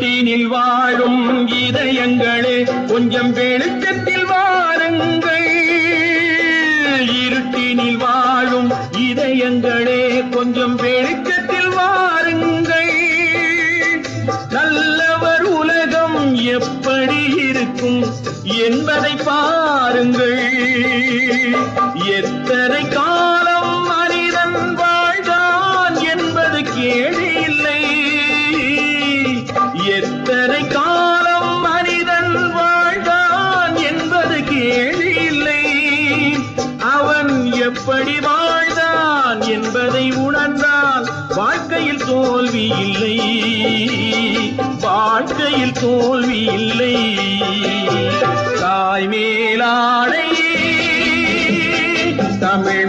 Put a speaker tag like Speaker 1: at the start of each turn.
Speaker 1: இருட்டினில் வாழும் இதயங்களே கொஞ்சம் வெளிச்சத்தில் வாருங்கள். இருட்டினில் வாழும் இதயங்களே கொஞ்சம் வெளிச்சத்தில் வாருங்கள். நல்லவர் உலகம் எப்படி இருக்கும் என்பதை பாருங்கள். எத்தனை காலம் எத்தனை காலம் மனிதன் வாழ்ந்தான் என்பது கேள்வி இல்லை அவன் எப்படி வாழ்ந்தான் என்பதை உணர்ந்தால் வாழ்க்கையில் தோல்வி இல்லை. வாழ்க்கையில் தோல்வி இல்லை. தாய் மேலாடை தமிழ்